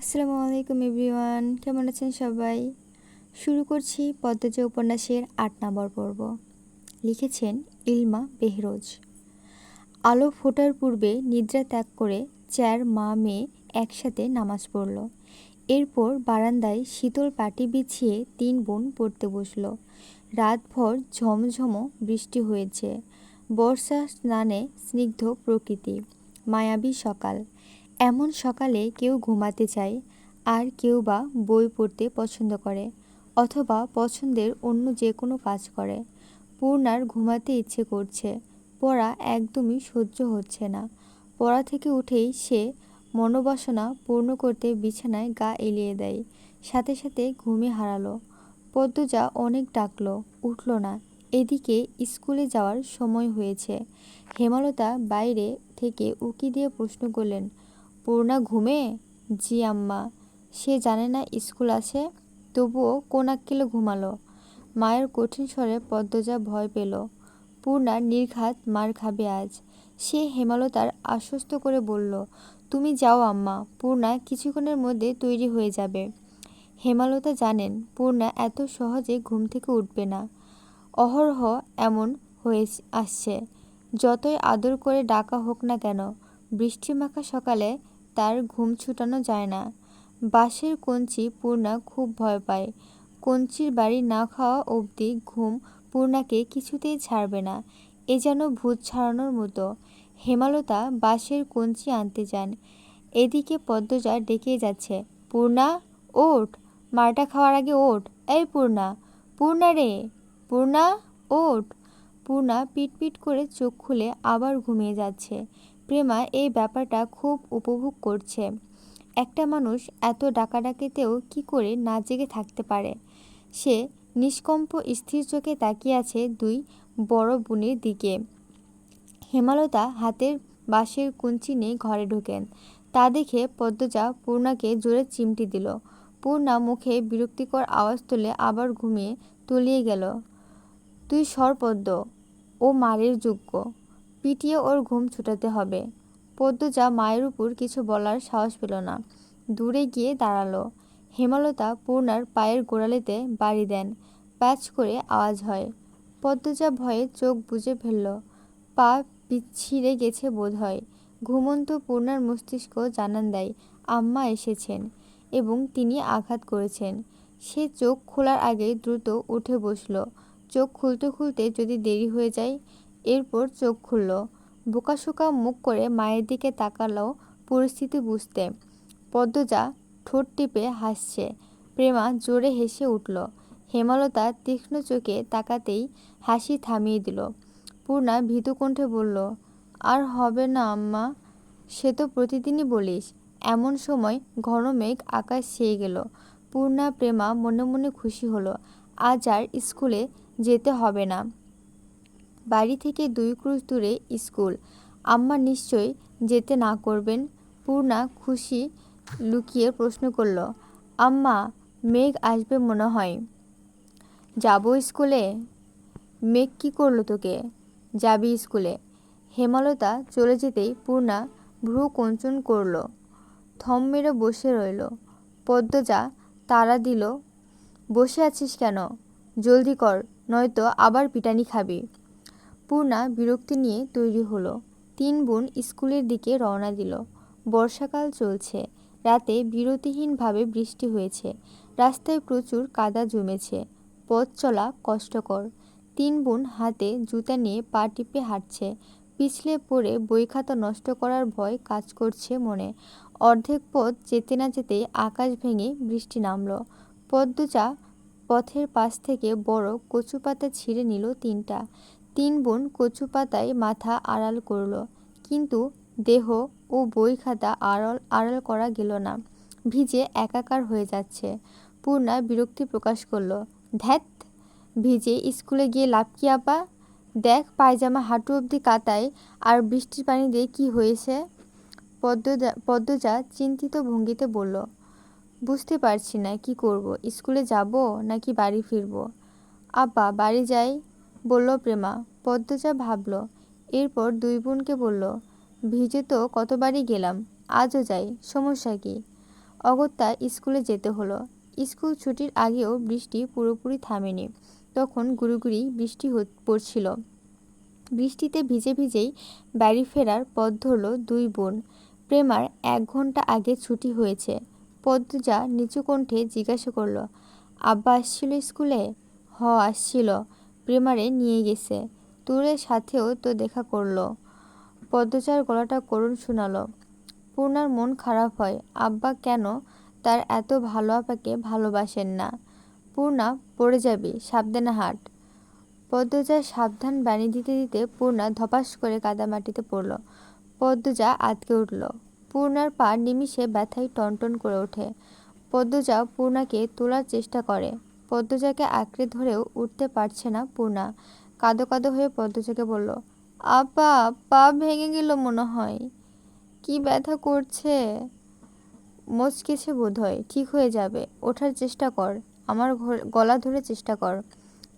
আসসালামু আলাইকুম এভরিওয়ান, কেমন আছেন সবাই? শুরু করছি পদ্মজা উপন্যাসের আট নম্বর পর্ব। লিখেছেন ইলমা বেহরোজ। আলো ফোটার পূর্বে নিদ্রা ত্যাগ করে চার মা মেয়ে একসাথে নামাজ পড়ল। এরপর বারান্দায় শীতল পাটি বিছিয়ে তিন বোন পড়তে বসল। রাতভর ঝমঝম বৃষ্টি হয়েছে। বর্ষা স্নানে স্নিগ্ধ প্রকৃতি। মায়াবী সকাল। এমন সকালে কেউ ঘুমাতে চায় আর কেউ বা বই পড়তে পছন্দ করে অথবা পছন্দের অন্য যে কোনো কাজ করে। পূর্ণার ঘুমাতে ইচ্ছে করছে, পড়া একদমই সহ্য হচ্ছে না। পড়া থেকে উঠেই সে মনোবাসনা পূর্ণ করতে বিছানায় গা এলিয়ে দেয়, সাথে সাথে ঘুমে হারালো। পদ্মজা অনেক ডাকলো, উঠল না। এদিকে স্কুলে যাওয়ার সময় হয়েছে। হেমালতা বাইরে থেকে উকি দিয়ে প্রশ্ন করলেন পূর্ণা ঘুমে? জি আম্মা। সে জানে না স্কুল আছে। তবুও কোন আক্কেলে ঘুমালো। মায়ের কঠিন স্বরে পদ্মজা ভয় পেল। পূর্ণা নির্ঘাত মার খাবে আজ। সে হেমালতার আশ্বস্ত করে বলল, তুমি যাও আম্মা। পূর্ণা কিছুক্ষণের মধ্যে তৈরি হয়ে যাবে। হেমালতা জানেন পূর্ণা এত সহজে ঘুম থেকে উঠবে না। অহরহ এমন হয়ে আসছে। যতই আদর করে ডাকা হোক না কেন বৃষ্টি মাখা সকালে তার ঘুম ছুটানো যায় না। বাঁশের কঞ্চি পূর্ণা খুব ভয় পায়। কঞ্চির বাড়ি না খাওয়া অবধি ঘুম পূর্ণাকে কিছুতেই ছাড়বে না। এ যেন ভূত ছাড়ানোর মতো। হেমালতা বাঁশের কঞ্চি আনতে যান। এদিকে পদ্মজা ডেকে যাচ্ছে। পূর্ণা, ওঠ। মারটা খাওয়ার আগে ওঠ। এই পূর্ণা পূর্ণা রে, পূর্ণা, ওঠ। পূর্ণা পিটপিট করে চোখ খুলে আবার ঘুমিয়ে যাচ্ছে। প্রেমা এই ব্যাপারটা খুব উপভোগ করছে। একটা মানুষ এত ডাকাডাকিতেও কি করে না জেগে থাকতে পারে? সে নিষ্কম্প স্থির চোখে তাকিয়ে আছে দুই বড় বোনের দিকে। হেমালতা হাতের বাঁশের কুঞ্চি নিয়ে ঘরে ঢোকেন। তা দেখে পদ্মজা পূর্ণাকে জোরে চিমটি দিল। পূর্ণা মুখে বিরক্তিকর আওয়াজ তুলে আবার ঘুমিয়ে তলিয়ে গেল। তুই সরপদ্ম, ও মারের যোগ্য। পিটিয়ে ওর ঘুম ছুটাতে হবে। পদ্মজা মায়ের উপর কিছু বলার সাহস পেল না। দূরে গিয়ে দাঁড়াল। হেমালতা পূর্ণার পায়ের গোড়ালিতে বাড়ি দেন। প্যাচ করে আওয়াজ হয়। পদ্মজা ভয়ে চোখ বুজে ফেলল। পা পিছিয়ে গেছে বোধ হয়। ঘুমন্ত পূর্ণার মস্তিষ্ক জানান দেয়, আম্মা এসেছেন এবং তিনি আঘাত করেছেন সে চোখ খোলার আগে দ্রুত উঠে বসল। চোখ খুলতে খুলতে যদি দেরি হয়ে যায় এরপর চোখ খুলল। বোকাশোকা মুখ করে মায়ের দিকে তাকালো পরিস্থিতি বুঝতে। পদ্মজা ঠোঁট টিপে হাসছে। প্রেমা জোরে হেসে উঠল। হেমালতা তীক্ষ্ণ চোখে তাকাতেই হাসি থামিয়ে দিল। পূর্ণা ভীতু কণ্ঠে বলল, আর হবে না আম্মা, সে তো প্রতিদিনই বলিস। এমন সময় ঘন মেঘ আকাশ ছেয়ে গেল। পূর্ণা, প্রেমা মনে মনে খুশি হলো, আজ আর স্কুলে যেতে হবে না। বাড়ি থেকে দুই ক্রুশ দূরে স্কুল। আম্মা নিশ্চয়ই যেতে না করবেন? পূর্ণা খুশি লুকিয়ে প্রশ্ন করল, আম্মা, মেঘ আসবে মনে হয়। যাব স্কুলে? মেঘ কি করল তোকে? যাবি স্কুলে? হেমালতা চলে যেতেই পূর্ণা ভ্রু কঞ্চন করল, থম মেরে বসে রইল। পদ্মজা তারা দিল, বসে আছিস কেন? জলদি কর, নয়তো আবার পিটানি খাবি। পূর্ণা বিরক্তি নিয়ে তৈরি হলো। তিন বোন স্কুলের দিকে রওনা দিল। বর্ষাকাল চলছে। রাতে বিরতিহীনভাবে বৃষ্টি হয়েছে। রাস্তায় প্রচুর কাদা জমেছে। পথ চলা কষ্টকর। তিন বোন হাতে জুতা নিয়ে পা টিপে হাঁটছে। পিছলে পড়ে বই খাতা নষ্ট করার ভয় কাজ করছে মনে। অর্ধেক পথ যেতে না যেতেই আকাশ ভেঙে বৃষ্টি নামল। পদ্মচা পথের পাশ থেকে বড় কচু পাতা ছিঁড়ে নিল তিনটা। তিন বোন কচু পাতায় মাথা আড়াল করল, কিন্তু দেহ ও বই খাতা আড়াল আড়াল করা গেল না। ভিজে একাকার হয়ে যাচ্ছে। পূর্ণা বিরক্তি প্রকাশ করল ধ্যাত ভিজে স্কুলে গিয়ে লাভ কি আপা? দেখ, পায়জামা হাঁটু অবধি কাতায়, আর বৃষ্টির পানি দিয়ে কি হয়েছে? পদ্মজা পদ্মজা চিন্তিত ভঙ্গিতে বলল, বুঝতে পারছি না, কি করব? স্কুলে যাব নাকি বাড়ি ফিরব? আব্বা বাড়ি যাই। বলল, প্রেমা। পদ্মজা ভাবল। এরপর দুই বোনকে বলল, ভিজে তো কতবারই গেলাম, আজও যাই, সমস্যা কি? অগত্যা স্কুলে যেতে হলো। স্কুল ছুটির আগেও বৃষ্টি পুরোপুরি থামেনি। তখন গুড়িগুড়ি বৃষ্টি পড়ছিল। বৃষ্টিতে ভিজে ভিজেই বাড়ি ফেরার পথ ধরল দুই বোন। প্রেমার এক ঘণ্টা আগে ছুটি হয়েছে। পদ্মজা নিচু কণ্ঠে জিজ্ঞাসা করল, আব্বা আসছিল স্কুলে? হ, আসছিল। প্রেমারে নিয়ে গেছে। তোরের সাথেও তো দেখা করল। পদ্মজার গলাটা করুণ শোনালো। পূর্ণার মন খারাপ হয়। আব্বা কেন তার এত ভালো আপাকে ভালোবাসেন না? পূর্ণা, পড়ে যাবি, সাবধানে হাট। পদ্মজা সাবধান বাণী দিতে দিতে পূর্ণা ধপাস করে কাদা মাটিতে পড়ল। পদ্মজা আতকে উঠল। পূর্ণার পা নিমিষে ব্যথায় টনটন করে ওঠে। পদ্মজা পূর্ণাকে তোলার চেষ্টা করে। পদ্মজাকে আঁকড়ে ধরেও উঠতে পারছে না পূর্ণা। কাদো কাদো হয়ে পদ্মজাকে বলল, আপা, পা ভেঙে গেল মনে হয়। কি ব্যথা করছে? মচকেছে বোধ হয় ঠিক হয়ে যাবে, ওঠার চেষ্টা কর, আমার গলা ধরে চেষ্টা কর।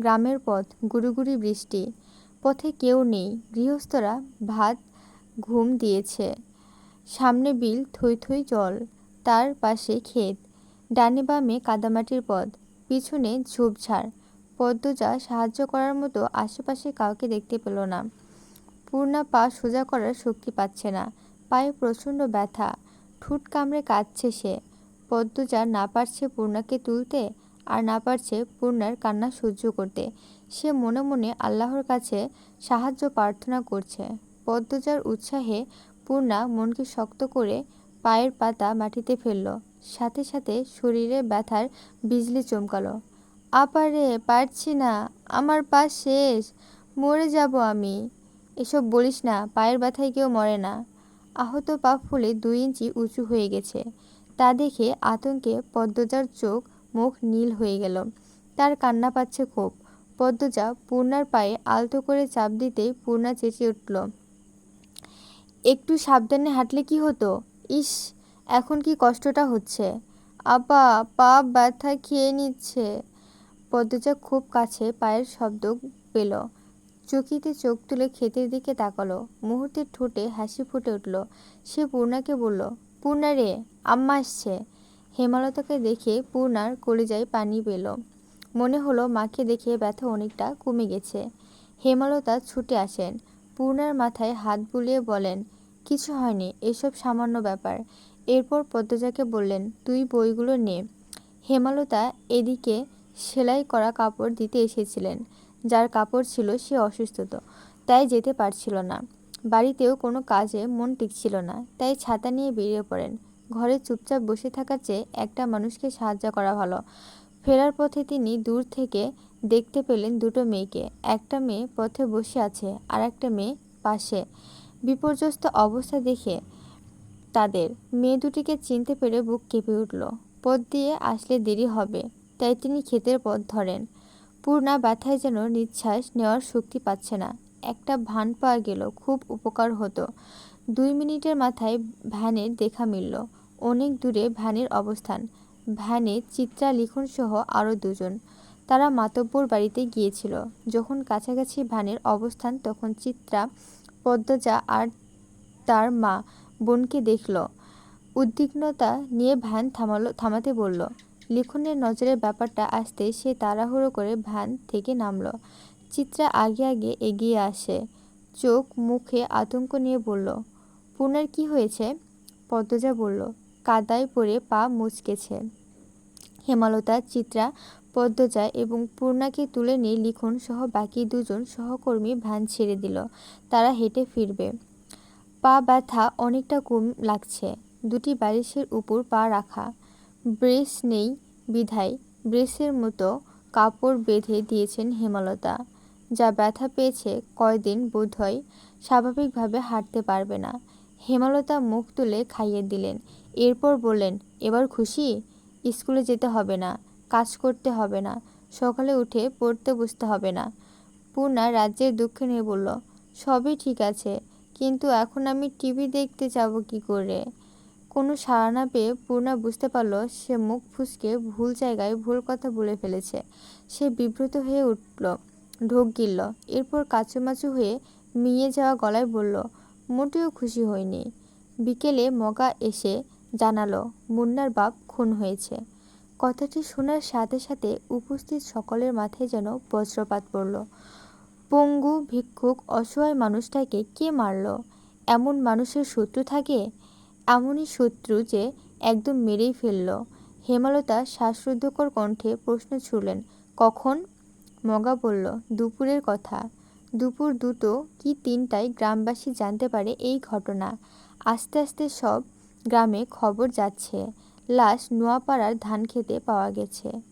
গ্রামের পথ গুড়ি বৃষ্টি। পথে কেউ নেই, গৃহস্থরা ভাত, ঘুম দিয়েছে। সামনে বিল, থই থই জল, তার পাশে ক্ষেত। ডানে বামে কাদামাটির পথ পিছনে ঝোপঝাড়। পদ্মজা সাহায্য করার মতো আশেপাশে কাউকে দেখতে পেল না। পূর্ণা পা সোজা করার শক্তি পাচ্ছে না। পায়ে প্রচণ্ড ব্যথা। ঠুট কামড়ে কাঁদছে সে। পদ্মজা না পারছে পূর্ণাকে তুলতে আর না পারছে পূর্ণার কান্না সহ্য করতে। সে মনে মনে আল্লাহর কাছে সাহায্য প্রার্থনা করছে। পদ্মজার উৎসাহে পূর্ণা মনকে শক্ত করে পায়ের পাতা মাটিতে ফেলল। সাথে সাথে শরীরে ব্যথার বিজলি চমকালো। আপারে পারছি না, আমার পা শেষ, মরে যাব আমি। এসব বলিস না, পায়ের ব্যথায় কেউ মরে না। আহত পা ফুলে দুই ইঞ্চি উঁচু হয়ে গেছে। তা দেখে আতঙ্কে পদ্মজার চোখ, মুখ নীল হয়ে গেল। তার কান্না পাচ্ছে খুব। পদ্মজা পূর্ণার পায়ে আলতো করে চাপ দিতেই পূর্ণা চেঁচিয়ে উঠল। একটু সাবধানে হাঁটলে কি হতো? ইস এখন কি কষ্টটা হচ্ছে? আপা পা ব্যথা খেয়ে নিচ্ছে। পদ্মজা খুব কাছে পায়ের শব্দ পেল। চকিতে চোখ তুলে ক্ষেতের দিকে তাকালো। মুহূর্তের ঠোঁটে হাসি ফুটে উঠল। সে পূর্ণাকে বলল, পূর্ণা রে, আম্মা আসছে। হেমালতাকে দেখে পূর্ণার কলিজায় পানি পেল। মনে হলো মাকে দেখে ব্যথা অনেকটা কমে গেছে। হেমালতা ছুটে আসেন। পূর্ণার মাথায় হাত বুলিয়ে বলেন, কিছু হয়নি, এসব সামান্য ব্যাপার। এরপর পদ্মজাকে বললেন, তুই বইগুলো নে। হেমালতা এদিকে সেলাই করা কাপড় দিতে এসেছিলেন। যার কাপড় ছিল সে অসুস্থত, তাই যেতে পারছিল না। বাড়িতেও কোনো কাজে মন টিকছিল না, তাই ছাতা নিয়ে বেরিয়ে পড়েন। ঘরে চুপচাপ বসে থাকার চেয়ে একটা মানুষকে সাহায্য করা ভালো। ফেরার পথে তিনি দূর থেকে দেখতে পেলেন দুটো মেয়েকে। একটা মেয়ে পথে বসে আছে আর একটা মেয়ে পাশে। বিপর্যস্ত অবস্থা দেখে তাদের। মেয়ে দুটিকে চিনতে পেরে বুক কেঁপে উঠল। পথ দিয়ে আসলে দেরি হবে, তাই তিনি ক্ষেতের পথ ধরেন। পূর্ণা ব্যথায় যেন নিঃশ্বাস নেওয়ার শক্তি পাচ্ছে না। একটা ভান পাওয়া গেল, খুব উপকার হতো। দুই মিনিটের মাথায় ভ্যানের দেখা মিলল। অনেক দূরে ভ্যানের অবস্থান। ভ্যানে চিত্রা, লিখন সহ আরও দুজন। তারা মাতব্বর বাড়িতে গিয়েছিল। যখন কাছাকাছি ভ্যানের অবস্থান, তখন চিত্রা, পদ্মজা আর তার মা বোনকে দেখল। উদ্বিগ্নতা নিয়ে ভ্যান থামালো, থামাতে বলল, লিখনের নজরের ব্যাপারটা আসতে সে তাড়াহুড়ো করে ভ্যান থেকে নামল। চিত্রা আগে আগে এগিয়ে আসে। চোখ মুখে আতঙ্ক নিয়ে বলল, পুনার কি হয়েছে? পদ্মজা বলল, কাদায় পড়ে পা মুচকেছে। হেমালতা, চিত্রা, পদ্মজা এবং পূর্ণাকে তুলে নিয়ে লিখন সহ বাকি দুজন সহকর্মী ভ্যান ছেড়ে দিল। তারা হেঁটে ফিরবে। পা ব্যথা অনেকটা কম লাগছে। দুটি বালিশের উপর পা রাখা। ব্রেস নেই বিধায়। ব্রেসের মতো কাপড় বেঁধে দিয়েছেন হেমলতা। যা ব্যথা পেয়েছে কয়দিন বোধহয় স্বাভাবিকভাবে হাঁটতে পারবে না। হেমলতা মুখ তুলে খাইয়ে দিলেন। এরপর বললেন, এবার খুশি? স্কুলে যেতে হবে না, কাজ করতে হবে না, সকালে উঠে পড়তে বসতে হবে না। পূর্ণা রাজ্যের দুঃখে নিয়ে বলল, সবই ঠিক আছে। কিন্তু এখন আমি টিভি দেখতে যাব কি করে? কোনো সাড়া না পেয়ে পূর্ণা বুঝতে পারল সে মুখ ফুসকে ভুল জায়গায় ভুল কথা বলে ফেলেছে। সে বিব্রত হয়ে উঠল, ঢোক গিলল, এরপর কাচুমাচু হয়ে মিয়ে যাওয়া গলায় বলল, মোটেও খুশি হয়নি বিকেলে মগা এসে জানালো, মুন্নার বাপ খুন হয়েছে। কথাটি শোনার সাথে সাথে উপস্থিত সকলের মাথায় যেন বজ্রপাত পড়ল। পঙ্গু, ভিক্ষুক, অসহায় মানুষটাকে কে মারল? এমন মানুষের শত্রু থাকে? এমনই শত্রু যে একদম মেরেই ফেলল। হেমালতা শ্বাসরুদ্ধকর কণ্ঠে প্রশ্ন ছুড়লেন, কখন? মগা বলল, দুপুরের কথা। দুপুর দুটো কি তিনটায় গ্রামবাসী জানতে পারে এই ঘটনা? আস্তে আস্তে সব গ্রামে খবর যাচ্ছে। লাশ নোয়াপাড়ার ধান খেতে পাওয়া গেছে।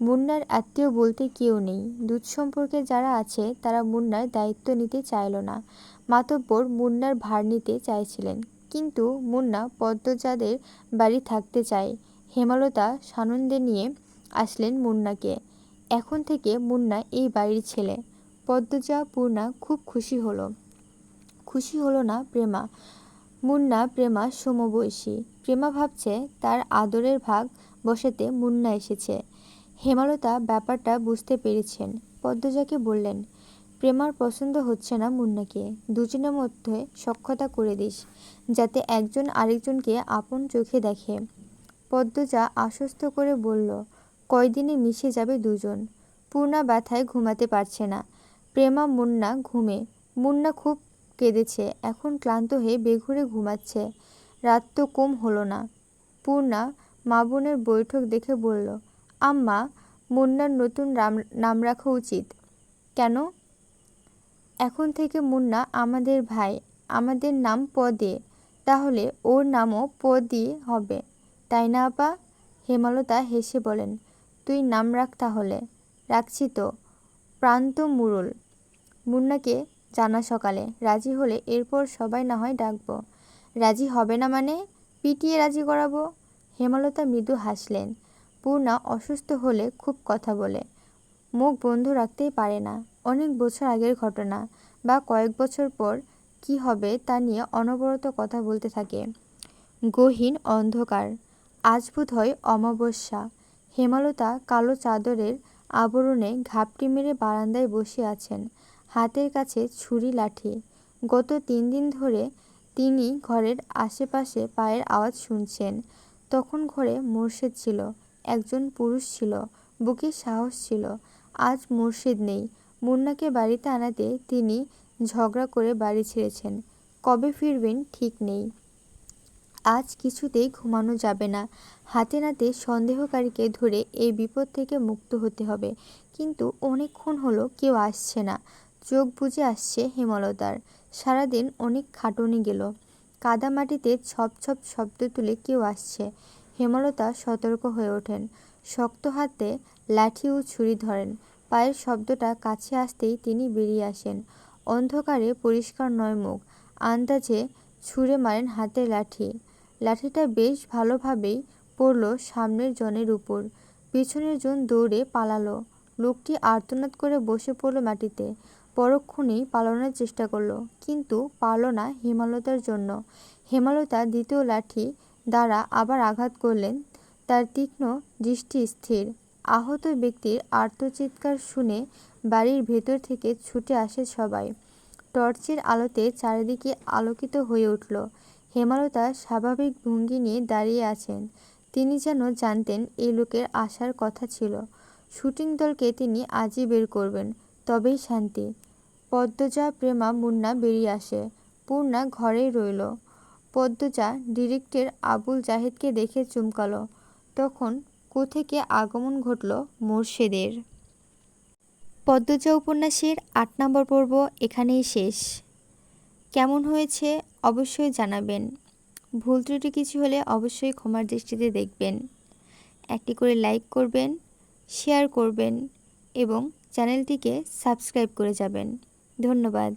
মুন্নার আত্মীয় বলতে কেউ নেই। দুধ সম্পর্কে যারা আছে, তারা মুন্নার দায়িত্ব নিতে চাইল না। মাতব্বর মুন্নার ভার নিতে চাইছিলেন। কিন্তু মুন্না পদ্মজাদের বাড়ি থাকতে চায়। হেমালতা সানন্দে নিয়ে আসলেন মুন্নাকে। এখন থেকে মুন্না এই বাড়ির ছেলে। পদ্মজা, পূর্ণা খুব খুশি হলো। খুশি হলো না প্রেমা। মুন্না প্রেমা সমবয়সী। প্রেমা ভাবছে তার আদরের ভাগ বসাতে মুন্না এসেছে। হেমালতা ব্যাপারটা বুঝতে পেরেছেন। পদ্মজাকে বললেন, প্রেমার পছন্দ হচ্ছে না মুন্নাকে। দুজনের মধ্যে সক্ষতা করে দিস, যাতে একজন আরেকজনকে আপন চোখে দেখে। পদ্মজা আশ্বস্ত করে বলল, কয়দিনে মিশে যাবে দুজন? পূর্ণা ব্যথায় ঘুমাতে পারছে না। প্রেমা, মুন্না ঘুমে। মুন্না খুব কেঁদেছে, এখন ক্লান্ত হয়ে বেঘুরে ঘুমাচ্ছে। রাত তো কম হলো না। পূর্ণা মা বোনের বৈঠক দেখে বলল আম্মা, মুন্নার নতুন নাম রাখা উচিত। কেন? এখন থেকে মুন্না আমাদের ভাই, আমাদের নাম পদে। তাহলে ওর নামও পদি হবে, তাই না আপা? হেমালতা হেসে বলেন, তুই নাম রাখ তাহলে। রাখছি তো। প্রান্ত মুরুল। মুন্নাকে জানা সকালে, রাজি হলে এরপর সবাই না হয় ডাকবো। রাজি হবে না মানে? পিটিয়ে রাজি করাবো? হেমালতা মৃদু হাসলেন। পূর্ণা অসুস্থ হলে খুব কথা বলে। মুখ বন্ধ রাখতেই পারে না। অনেক বছর আগের ঘটনা বা কয়েক বছর পর কি হবে তা নিয়ে অনবরত কথা বলতে থাকে। গহীন অন্ধকার। আজ বোধ হয় অমাবস্যা। হেমালতা কালো চাদরের আবরণে ঘাপটি মেরে বারান্দায় বসে আছেন। হাতের কাছে ছুরি লাঠি। গত তিন দিন ধরে তিনি ঘরের আশেপাশে পায়ের আওয়াজ শুনছেন। তখন ঘরে মুর্শিদ ছিল। একজন পুরুষ ছিল, বুকে সাহস ছিল। আজ মুর্শিদ নেই। মুন্নাকে বাড়িতে আনাতে তিনি ঝগড়া করে বাড়ি ছেড়েছেন। কবে ফিরবেন ঠিক নেই। আজ কিছুতেই ঘুমানো যাবে না। হাতে নাতে সন্দেহকারীকে ধরে এই বিপদ থেকে মুক্ত হতে হবে। কিন্তু অনেকক্ষণ হলো কেউ আসছে না। চোখ বুঝে আসছে হেমলতার। সারাদিন অনেক খাটুনি গেল। কাদামাটিতে ছপ ছপ শব্দ তুলে কেউ আসছে। হেমলতা সতর্ক হয়ে ওঠেন। শক্ত হাতে লাঠি ও ছুরি ধরেন। পায়ের শব্দটা কাছে আসতেই তিনি বেরিয়ে আসেন। অন্ধকারে পরিষ্কার নয় মুখ, আন্দাজে ছুঁড়ে মারেন হাতে লাঠি। লাঠিটা বেশ ভালোভাবেই পড়ল সামনের জনের উপর। পিছনের জন দৌড়ে পালালো। লোকটি আর্তনাদ করে বসে পড়ল মাটিতে। পরক্ষণেই পালানোর চেষ্টা করল, কিন্তু পারল না হেমালতার জন্য। হেমালতা দ্বিতীয় লাঠি দ্বারা আবার আঘাত করলেন, তার তীক্ষ্ণ দৃষ্টি স্থির। আহত ব্যক্তির আর্তচিৎকার শুনে বাড়ির ভেতর থেকে ছুটে আসে সবাই। টর্চের আলোতে চারিদিকে আলোকিত হয়ে উঠল। হেমালতা স্বাভাবিক ভঙ্গি নিয়ে দাঁড়িয়ে আছেন। তিনি যেন জানতেন এই লোকের আসার কথা ছিল। শুটিং দলকে তিনি আজই বের করবেন, তবেই শান্তি। পদ্মজা, প্রেমা, মুন্না বেরিয়ে আসে। পূর্ণা ঘরেই রইল। পদ্মজা ডিরেক্টর আবুল জাহেদকে দেখে চুমকালো। তখন কোথেকে আগমন ঘটল মোর্শেদের। পদ্মজা উপন্যাসের আট নম্বর পর্ব এখানেই শেষ। কেমন হয়েছে অবশ্যই জানাবেন। ভুল ত্রুটি কিছু হলে অবশ্যই ক্ষমার দৃষ্টিতে দেখবেন। একটি করে লাইক করবেন, শেয়ার করবেন এবং চ্যানেলটিকে সাবস্ক্রাইব করে যাবেন। ধন্যবাদ।